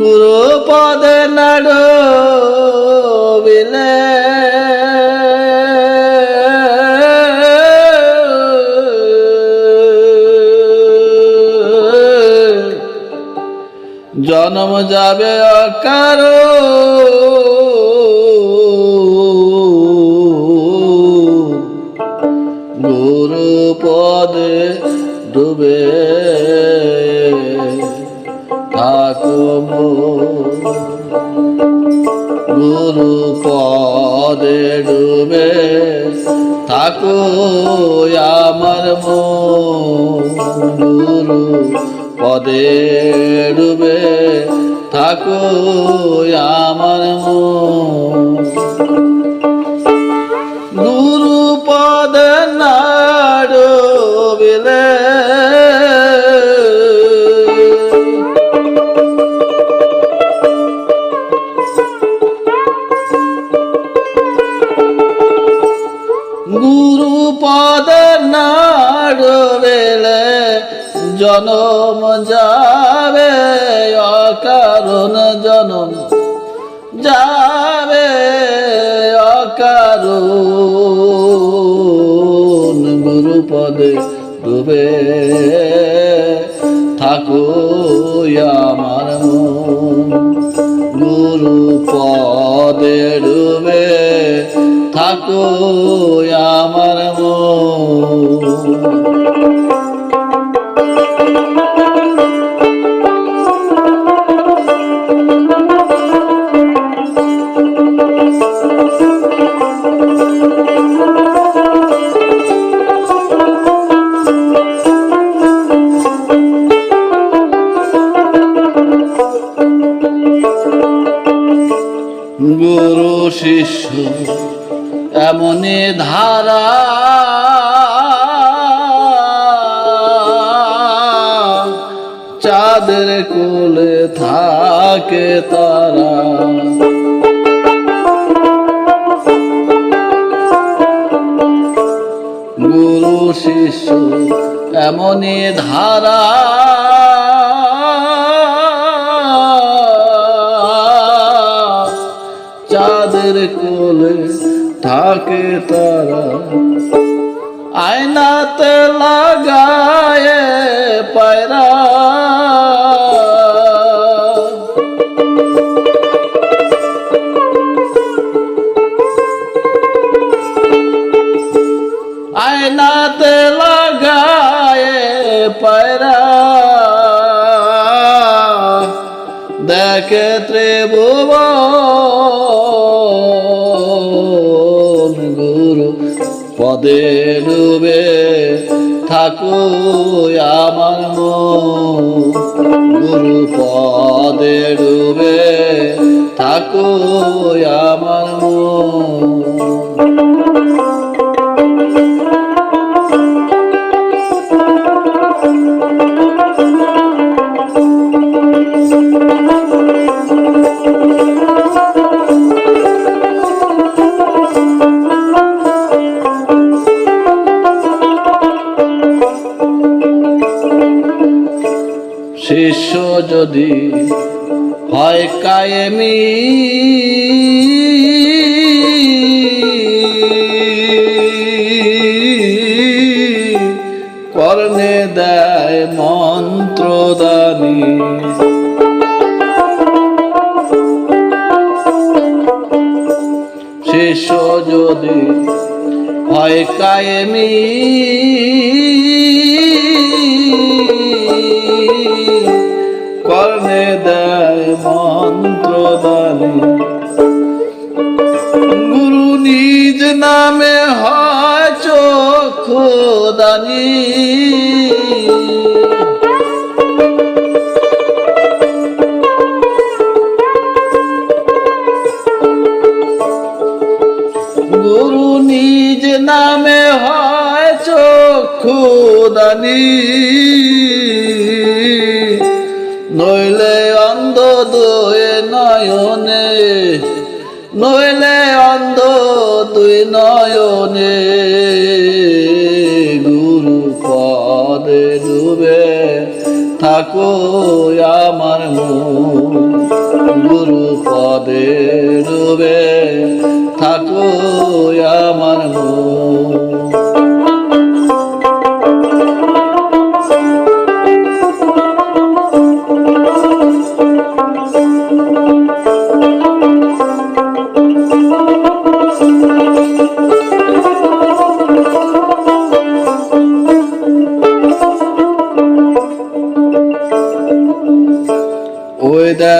গুরু পদ নাড় বিলে জন্ম যাবে অকারো। গুরু পদে ডুবে থাকুম গুরু পদে ডুবে থাকো আমার মন। গুরু পদে ডুবে থাকো আমার গুরু পদ নাড়ো বিলে গুরু পদ নাড়ো জনম যাবে অকারণ জনম যাবে অকারণ। গুরু পদে ডুবে থাকো আমার গুরু পদে ডুবে থাকো গুরু শিষ্য এমনি ধারা। চাঁদের কোলে থাকে তারা। গুরু শিষ্য এমনি ধারা। চাঁদের কোলে থাকে তারা। আয়নাতে লাগায় পায়রা। আয়নাতে লাগায় পায়রা। দেখে ত্রিভুবন পদে ডুবে থাকো আমার গুরু পদে ডুবে থাকো আমার মন। শিষ্য যদি হয় কায়েমি। কর্ণে দেয় মন্ত্রদানী। শিষ্য যদি হয় কায়েমি। কর্ণে দেয় মন্ত্রদানী। গুরু নিজ নামে হয় চক্ষু দানী। গুরু নিজ নামে হয় চক্ষু নয়নে, নইলে অন্ধ দুই নয়নে। গুরু পদে ডুবে থাকো আমার গুরু পদে ডুবে থাকো আমার মন।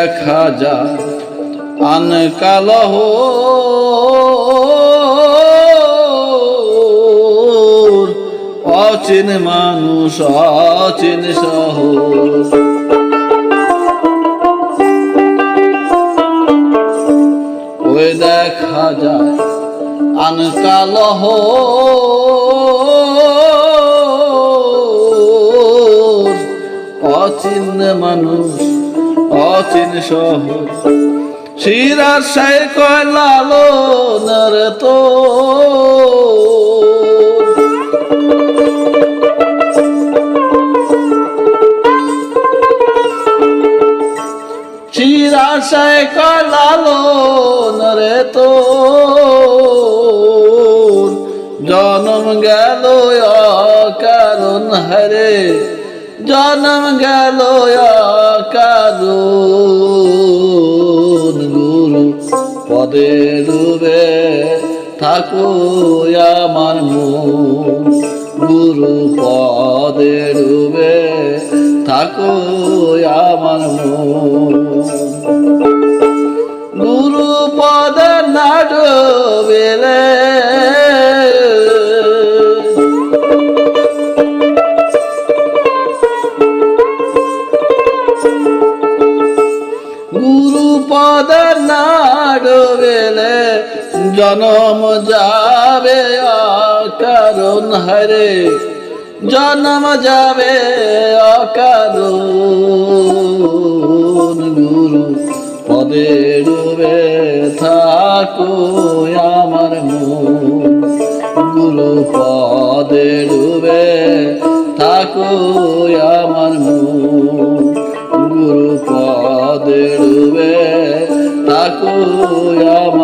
দেখা যায় আন কালহ অচিন মানুষ, অচিন শহর ওই দেখা যায় আন কালহ অচিন মানুষ অচিন শহর। শিরার সাই কয় লালো নরে তো শিরার সাই কয় লালো নরে তো জনম গেল কারণ হরে। জনম গেল গুরু পদে ডুবে থাকো আমার গুরু পদে ডুবে থাকো আমার গুরু পদ না ডুবেলে জনম যাবে অকারণ হরে, জনম যাবে অকারণ গুরু পদে ডুবে থাকো আমার গুরু পদে ডুবে থাকো আমার গুরু পদে ডুবে থাকো আমার